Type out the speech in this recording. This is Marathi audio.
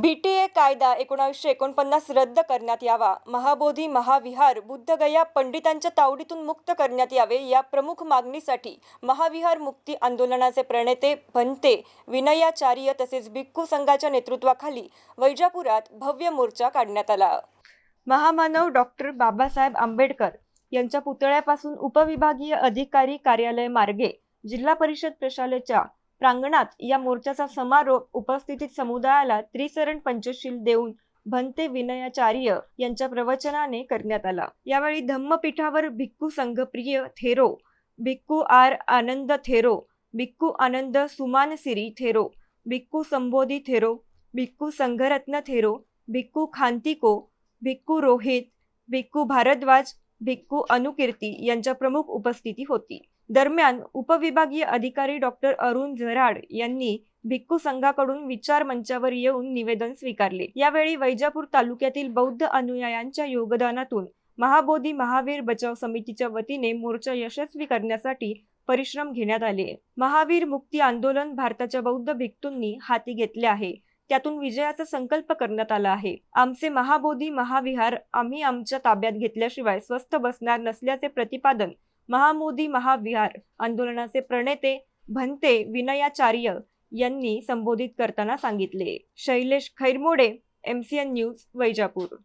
बीटीए कायदा एकोणावीसशे एकोणपन्नास रद्द करण्यात यावा. महाबोधी महाविहार बुद्धगया पंडितांच्या तावडीतून मुक्त करण्यात यावे या प्रमुख मागणीसाठी महाविहार मुक्ती आंदोलनाचे प्रणेते भंते विनयाचार्य तसेच भिक्खू संघाच्या नेतृत्वाखाली वैजापुरात भव्य मोर्चा काढण्यात आला. महामानव डॉक्टर बाबासाहेब आंबेडकर यांच्या पुतळ्यापासून उपविभागीय अधिकारी कार्यालय मार्गे जिल्हा परिषद प्रशालेच्या प्रांगणात या मोर्चाचा समारोप उपस्थितीत समुदायाला त्रिसरण पंचशील देऊन भंते विनयाचार्य यांच्या प्रवचनाने करण्यात आला. यावेळी धम्मपीठावर भिक्खू संघप्रिय थेरो भिक्खू आर आनंद थेरो भिक्खू आनंद सुमानसिरी थेरो भिक्खू संबोधी थेरो भिक्खू संघरत्न थेरो भिक्खू खांतिको भिक्खू रोहित भिक्खू भारद्वाज भिक्खू अनुकीर्ती यांच्या प्रमुख उपस्थिती होती. दरम्यान उपविभागीय अधिकारी डॉक्टर अरुण झराड यांनी भिक्खू संघाकडून विचार मंचावर येऊन निवेदन स्वीकारले. यावेळी वैजापूर तालुक्यातील बौद्ध अनुयायांच्या योगदानातून महाबोधी महावीर बचाव समितीच्या वतीने मोर्चा यशस्वी करण्यासाठी परिश्रम घेण्यात आले. महावीर मुक्ती आंदोलन भारताच्या बौद्ध भिक्तूंनी हाती घेतले आहे. त्यातून विजयाचा संकल्प करण्यात आला आहे. आमचे महाबोधी महाविहार आम्ही आमच्या ताब्यात घेतल्याशिवाय स्वस्थ बसणार नसल्याचे प्रतिपादन महामोदी महाविहार आंदोलनाचे प्रणेते भंते विनयाचार्य यांनी संबोधित करताना सांगितले. Shailesh Khairmode MCN news Vaijapur.